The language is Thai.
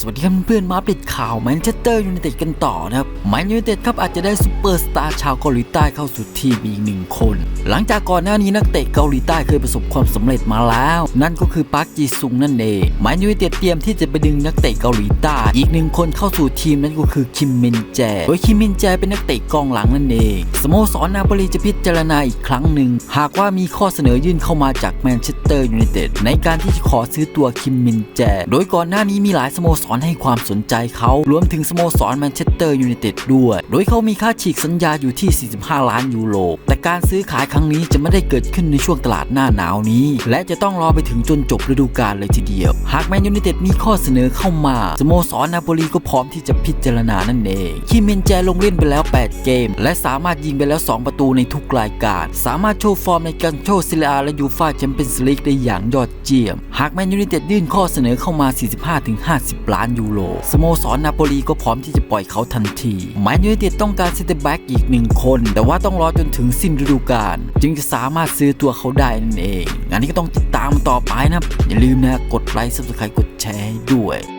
สวัสดีครับเพื่อนมาอัปเดตข่าวแมนเชสเตอร์ยูไนเต็ดกันต่อนะครับแมนยูไนเต็ดครับอาจจะได้ซูเปอร์สตาร์ชาวเกาหลีใต้เข้าสู่ทีมอีกหนึ่งคน หลังจากก่อนหน้านี้นักเตะเกาหลีใต้เคยประสบความสำเร็จมาแล้ว นั่นก็คือปาร์คจีซุงนั่นเองแมนยูไนเต็ดเตรียมที่จะไปดึงนักเตะเกาหลีใต้ อีกหนึ่งคนเข้าสู่ทีมนั่นก็คือคิมมินแจโดยคิมมินแจเป็นนักเตะกองหลังนั่นเองสโมสรนาโปลีจะพิจารณาอีกครั้งหนึ่งหากว่ามีข้อเสนอยื่นเข้ามาจากแมนเชสเตอร์ยูไนเต็ดในการที่จะขอซื้อตัวคิมมินแจโดยก่อนหน้านี้มีหลายสโมสรให้ความสนใจเขารวมถึงสโมสรแมนเชสเตอร์ยูไนเต็ดด้วย โดยเขามีค่าฉีกสัญญาอยู่ที่ 45 ล้านยูโร แต่การซื้อขายครั้งนี้จะไม่ได้เกิดขึ้นในช่วงตลาดหน้าหนาวนี้ และจะต้องรอไปถึงจนจบฤดูกาลเลยทีเดียว หากแมนยูไนเต็ดมีข้อเสนอเข้ามาสโมสรนาโปลีก็พร้อมที่จะพิจารณานั่นเองคิมเมนแจลงเล่นไปแล้ว 8 เกม และสามารถยิงไปแล้ว 2 ประตูในทุกรายการ สามารถโชว์ฟอร์มในการโชว์ซิเลอาและยูฟาแชมเปี้ยนส์ลีกได้อย่างยอดเยี่ยม หากแมนยูไนเต็ดยื่นข้อเสนอเข้ามา 45-50ล้านยูโรสโมสรนาโปลีก็พร้อมที่จะปล่อยเขาทันทีแมนยูไนเต็ดต้องการเซนเตอร์แบ็กอีกหนึ่งคน แต่ว่าต้องรอจนถึงสิ้นฤดูกาลจึงจะสามารถซื้อตัวเขาได้นั่นเอง งานนี้ก็ต้องติดตามต่อไปนะครับอย่าลืมนะกดไลค์ซับสไครต์กดแชร์ให้ด้วย